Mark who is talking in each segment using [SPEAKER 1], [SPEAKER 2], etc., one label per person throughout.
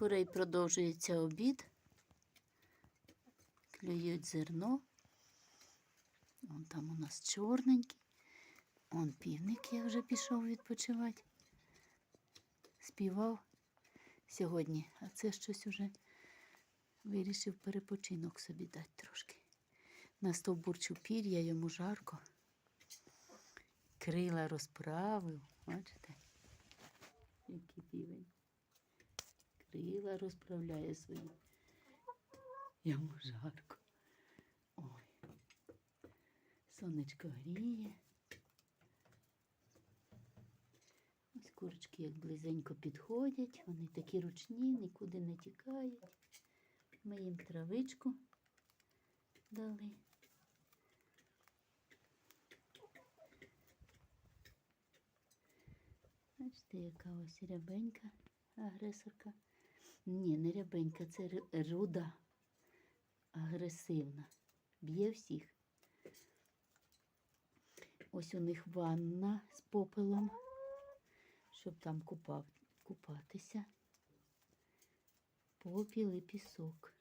[SPEAKER 1] курей продовжується обід. Клюють зерно. Вон там у нас чорненький. Он півник я вже пішов відпочивати. Співав сьогодні, а це щось уже вирішив перепочинок собі дати трошки. Настовбурчу пір'я, йому жарко. Крила розправив. Бачите? Який півень. Крила розправляє свої. Йому жарко. Ой. Сонечко гріє. Ось курочки як близенько підходять, вони такі ручні, нікуди не тікають. Ми їм травичку дали. Бачите, яка ось рябенька агресорка. Ні, не рябенька, це руда агресивна. Б'є всіх. Ось у них ванна з попелом, щоб там купав, купатися. Попіл і пісок.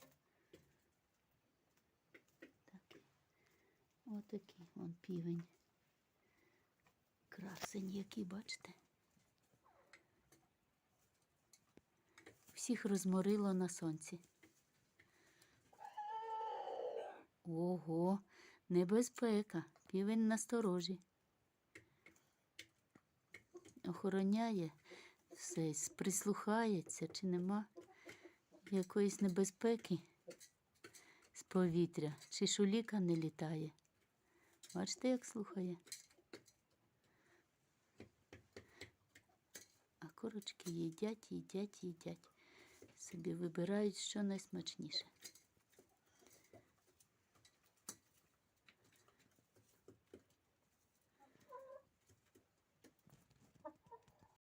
[SPEAKER 1] Так. Отакий вон півень. Красень який, бачите? Всіх розморило на сонці. Ого, небезпека. Півень насторожі. Охороняє все, прислухається, чи нема якоїсь небезпеки з повітря, чи шуліка не літає. Бачите, як слухає? А курочки їдять, їдять, їдять. Собі вибирають, що найсмачніше.